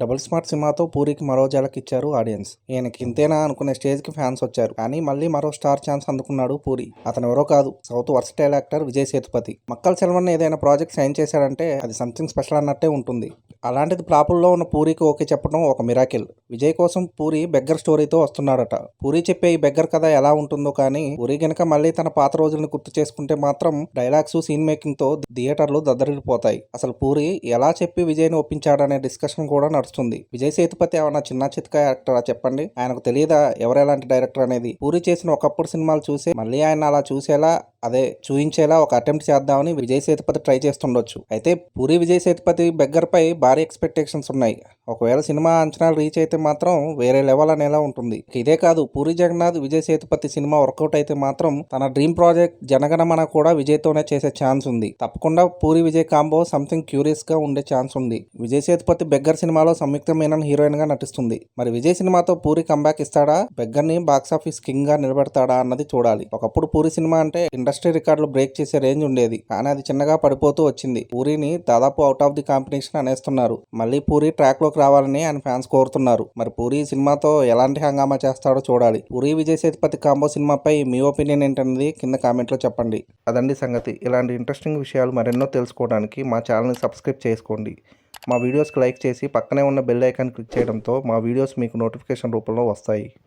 Double smart సినిమాతో పూరికి మరో జలక్ ఇచ్చారు ఆడియన్స్. ఈయనకి ఇంతేనా అనుకునే స్టేజ్కి ఫ్యాన్స్ వచ్చారు. కానీ మళ్ళీ మరో స్టార్ ఛాన్స్ అందుకున్నాడు పూరి. అతను ఎవరో కాదు. South versatile actor Vijay Sethupathi. Makkal Selvan ఏదైనా ప్రాజెక్ట్ సైన్ చేశాడంటే అది సంథింగ్ స్పెషల్ అన్నట్టే ఉంటుంది. అలాంటిది ప్రాపుల్లో ఉన్న పూరికి ఓకే చెప్పడం ఒక మిరాకిల్. విజయ్ కోసం పూరి బెగ్గర్ స్టోరీతో వస్తున్నాడట. పూరి చెప్పే ఈ బెగ్గర్ కథ ఎలా ఉంటుందో కానీ పూరి గనక మళ్ళీ తన పాత రోజులను గుర్తు చేసుకుంటే మాత్రం డైలాగ్స్ సీన్ మేకింగ్తో థియేటర్లు దద్దరిల్లిపోతాయి. అసలు పూరి ఎలా చెప్పి విజయ్ని ఒప్పించాడనే డిస్కషన్ కూడా నడుస్తుంది. విజయ్ సేతుపతి ఏమన్నా చిన్న చితక యాక్టరా చెప్పండి? ఆయనకు తెలియదా ఎవరెలాంటి డైరెక్టర్ అనేది? పూరి చేసిన ఒకప్పుడు సినిమాలు చూసి మళ్ళీ ఆయన అలా చూసేలా అదే చూయించేలా ఒక అటెంప్ట్ చేద్దామని విజయ్ సేతుపతి ట్రై చేస్తుండొచ్చు. అయితే పూరి విజయ్ సేతుపతి బెగ్గర్పై భారీ ఎక్స్పెక్టేషన్స్ ఉన్నాయి. ఒకవేళ సినిమా అంచనాలు రీచ్ అయితే మాత్రం వేరే లెవెల్ అనేలా ఉంటుంది. ఇదే కాదు Puri Jagannath Vijay Sethupathi cinema work out అయితే మాత్రం తన డ్రీమ్ ప్రాజెక్ట్ జనగణమన కూడా విజయ్తోనే చేసే ఛాన్స్ ఉంది. తప్పకుండా పూరి విజయ్ కాంబో సంథింగ్ క్యూరియస్గా ఉండే ఛాన్స్ ఉంది. విజయ్ సేతుపతి బెగ్గర్ సినిమాలో సంయుక్త మీనన్ హీరోయిన్గా నటిస్తుంది. మరి విజయ్ సినిమాతో పూరి కంబ్యాక్ ఇస్తాడా? బెగ్గర్ని బాక్సాఫీస్ కింగ్గా నిలబెడతాడా అన్నది చూడాలి. ఒకప్పుడు పూరి సినిమా అంటే ఇండస్ట్రీ రికార్డులు బ్రేక్ చేసే రేంజ్ ఉండేది. కానీ అది చిన్నగా పడిపోతూ వచ్చింది. పూరిని దాదాపు అవుట్ ఆఫ్ ది కాంపిటీషన్ అనేస్తున్నారు. మళ్ళీ పూరి ట్రాక్లోకి రావాలని ఆయన ఫ్యాన్స్ కోరుతున్నారు. మరి పూరి సినిమాతో ఎలాంటి హంగామా చేస్తాడో చూడాలి. పూరి విజయ్ సేతుపతి కాంబో సినిమాపై మీ ఒపీనియన్ ఏంటనేది కింద కామెంట్లో చెప్పండి. అదండి సంగతి. ఇలాంటి ఇంట్రెస్టింగ్ విషయాలు మరెన్నో తెలుసుకోవడానికి మా ఛానల్ని సబ్స్క్రైబ్ చేసుకోండి. మా వీడియోస్కి లైక్ చేసి పక్కనే ఉన్న బెల్ ఐకాన్ క్లిక్ చేయడంతో మా వీడియోస్ మీకు నోటిఫికేషన్ రూపంలో వస్తాయి.